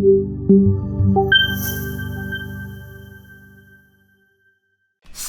Música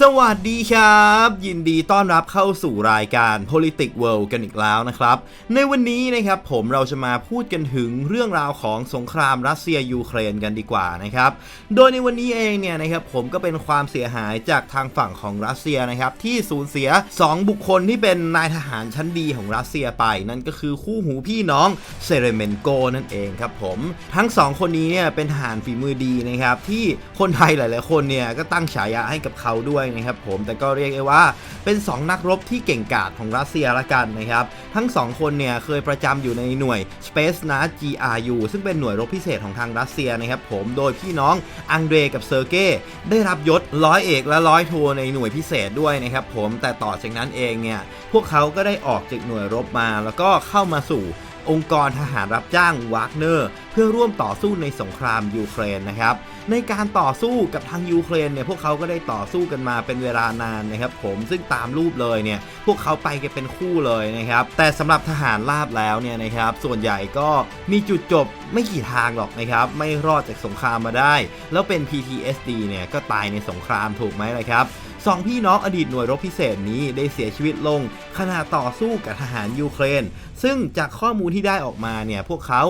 สวัสดีครับ ยินดีต้อนรับเข้าสู่รายการ Politics World กันอีกแล้วนะครับ ในวันนี้นะครับผมเราจะมาพูดกันถึงเรื่องราวของสงครามรัสเซียยูเครนกันดีกว่านะครับ โดยในวันนี้เองเนี่ยนะครับผมก็เป็นความเสียหายจากทางฝั่งของรัสเซียนะครับที่สูญเสีย 2 บุคคลที่เป็นนายทหารชั้นดีของรัสเซียไป นั่นก็คือคู่หูพี่น้องเซเรเมนโกนั่นเองครับผมทั้งสองคนนี้เนี่ยเป็นทหารฝีมือดีนะครับที่คนไทยหลาย ๆ คนเนี่ยก็ตั้งฉายาให้กับเขาด้วยนะครับผมแต่ก็เรียกได้ว่าเป็น 2 นักรบที่เก่งกาจของรัสเซียละกันนะครับ ทั้ง 2 คนเนี่ยเคยประจำอยู่ในหน่วย Space n a GRU ซึ่งเป็นหน่วยรบพิเศษของทางรัสเซียนะครับผมโดยพี่น้องอังเดรกับเซอร์เก้ได้รับยศร้อยเอกและร้อยโทในหน่วยพิเศษด้วยนะครับผมแต่ต่อจากนั้นเองเนี่ยพวกเขาก็ได้ออกจากหน่วยรบมา แล้วก็เข้ามาสู่ องค์กรทหารรับจ้างวากเนอร์เพื่อร่วมต่อสู้ในสงครามยูเครนนะครับ ในการต่อสู้กับทางยูเครนเนี่ยพวกเขาก็ได้ต่อสู้กันมาเป็นเวลานานนะครับผมซึ่งตามรูปเลยเนี่ยพวกเขาไปกันเป็นคู่เลยนะครับแต่สำหรับทหารราบแล้วเนี่ยนะครับส่วนใหญ่ก็มีจุดจบไม่กี่ทางหรอกนะครับไม่รอดจากสงครามมาได้ แล้วเป็น PTSD เนี่ยก็ตายในสงครามถูกไหมล่ะครับ สองพี่น้องอดีตหน่วยรบพิเศษนี้ได้เสียชีวิตลงขณะต่อสู้กับทหารยูเครน ซึ่งจากข้อมูลที่ได้ออกมาเนี่ยพวกเขา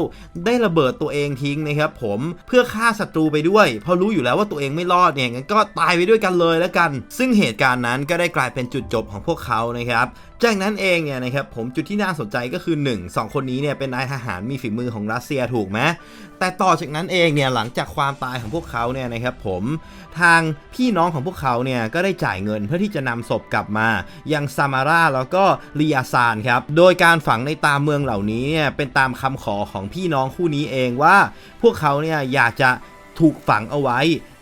ได้ระเบิดตัวเองทิ้งนะครับผมเพื่อฆ่าศัตรูไปด้วย เพราะรู้อยู่แล้วว่าตัวเองไม่รอดเนี่ยงั้นก็ตายไปด้วยกันเลยแล้วกัน ซึ่งเหตุการณ์นั้นก็ได้กลายเป็นจุดจบของพวกเขานะครับ จากนั้นเองเนี่ยนะครับผมจุดที่น่าสนใจก็คือ 1 2 คนนี้เนี่ยเป็นนายทหารมีฝีมือของรัสเซียถูกไหมแต่ต่อจากนั้นเองเนี่ยหลังจากความตายของพวกเขาเนี่ยนะครับผมทางพี่น้องของพวกเขาเนี่ยก็ได้จ่ายเงินเพื่อที่จะนำศพกลับมา ยังซามาราแล้วก็ลียาซานครับโดยการฝังในตามเมืองเหล่านี้เนี่ยเป็นตามคำขอของพี่น้องคู่นี้เองว่า พวกเขาเนี่ยอยากจะถูกฝังเอาไว้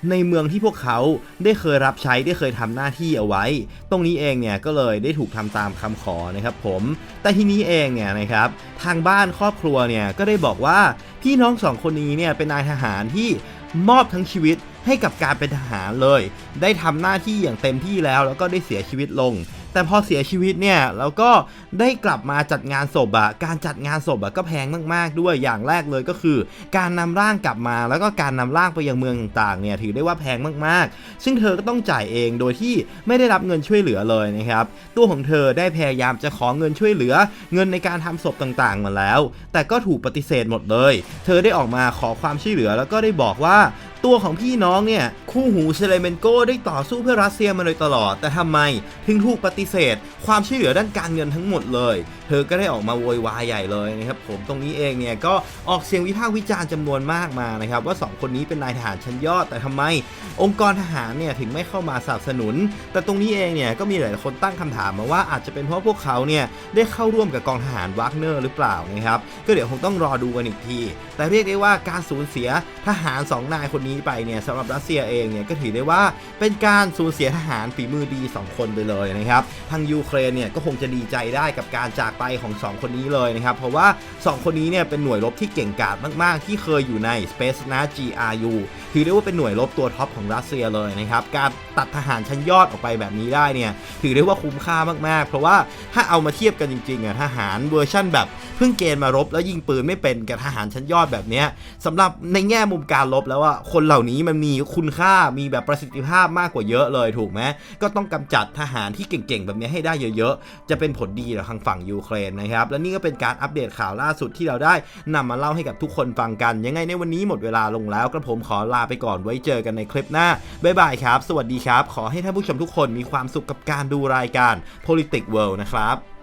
ในเมืองที่พวกเขาได้เคยรับใช้ได้เคยทำหน้าที่เอาไว้ ตรงนี้เองเนี่ยก็เลยได้ถูกทำตามคำขอนะครับผมแต่ทีนี้เองเนี่ยนะครับทางบ้านครอบครัวเนี่ยก็ได้บอกว่าพี่น้องสองคนนี้เนี่ยเป็นนายทหารที่มอบทั้งชีวิตให้กับการเป็นทหารเลย ได้ทำหน้าที่อย่างเต็มที่แล้ว แล้วก็ได้เสียชีวิตลง แต่พอเสียชีวิตเนี่ยแล้วก็ได้กลับมาจัดงานศพอะการจัดงานศพอะก็แพงมากๆด้วยอย่างแรกเลยก็คือ การนำร่างกลับมาแล้วก็การนำร่างไปยังเมืองต่างๆเนี่ยถือได้ว่าแพงมากๆ ซึ่งเธอก็ต้องจ่ายเองโดยที่ไม่ได้รับเงินช่วยเหลือเลยนะครับตัวของเธอได้พยายามจะขอเงินช่วยเหลือ เงินในการทำศพต่างๆมาแล้ว แต่ก็ถูกปฏิเสธหมดเลย เธอได้ออกมาขอความช่วยเหลือแล้วก็ได้บอกว่าตัวของพี่น้องเนี่ยคู่หูเซเลเมนโกได้ต่อสู้เพื่อรัสเซียมาโดยตลอด แต่ทำไมถึงถูกปฏิเสธ ความช่วยเหลือด้านการเงินทั้งหมดเลย เธอก็ได้ออกมาโวยวายใหญ่เลยนะครับผมตรงนี้เองเนี่ยก็ออกเสียงวิพากษ์วิจารณ์จำนวนมากมานะครับว่า 2 คนนี้เป็นนายทหารชั้นยอด แต่ทำไม องค์กรทหารเนี่ยถึงไม่เข้ามาสนับสนุน แต่ตรงนี้เองเนี่ยก็มีหลายคนตั้งคำถามมาว่าอาจจะเป็นเพราะพวกเขาเนี่ยได้เข้าร่วมกับกองทหารวากเนอร์หรือเปล่านะครับก็เดี๋ยวคงต้องรอดูกันอีกที แต่เรียกได้ว่าการสูญเสียทหาร2นายคนนี้ไปเนี่ยสำหรับรัสเซียเองเนี่ยก็ถือได้ว่าเป็นการสูญเสียทหารฝีมือดี 2 คนไปเลยนะครับทางยูเครนเนี่ยก็คงจะดีใจได้กับการจากไปของ 2 คนนี้เลยนะครับเพราะว่า 2 คนนี้เนี่ยเป็นหน่วยรบที่เก่งกาจมาก ๆ ที่เคยอยู่ใน Space n a GRU ถือได้ว่าเป็นหน่วยรบตัวท็อปของรัสเซียเลยนะครับการตัดทหารชั้นยอดออกไปแบบนี้ได้เนี่ยถือได้ว่าคุ้มค่ามาก ๆ เพราะว่าถ้าเอามาเทียบกันจริงๆอะทหารเวอร์ชั่นแบบเพิ่งเกณฑ์มารบแล้วยิงปืนไม่เป็นกับทหารชั้นยอดแบบนี้สำหรับในแง่มุมการรบแล้วว่าคนเหล่านี้มันมีคุณค่ามีแบบประสิทธิภาพมากกว่าเยอะเลยถูกไหมก็ต้องกำจัดทหารที่เก่งๆ แบบนี้ให้ได้เยอะๆ จะเป็นผลดีต่อทางฝั่งยูเครนนะครับ และนี่ก็เป็นการอัปเดตข่าวล่าสุดที่เราได้นำมาเล่าให้กับทุกคนฟังกัน ยังไงในวันนี้หมดเวลาลงแล้วกระผมขอลาไปก่อนไว้เจอกันในคลิปหน้าบ๊ายบายครับ สวัสดีครับ ขอให้ท่านผู้ชมทุกคนมีความสุขกับการดูรายการ Politics World นะครับ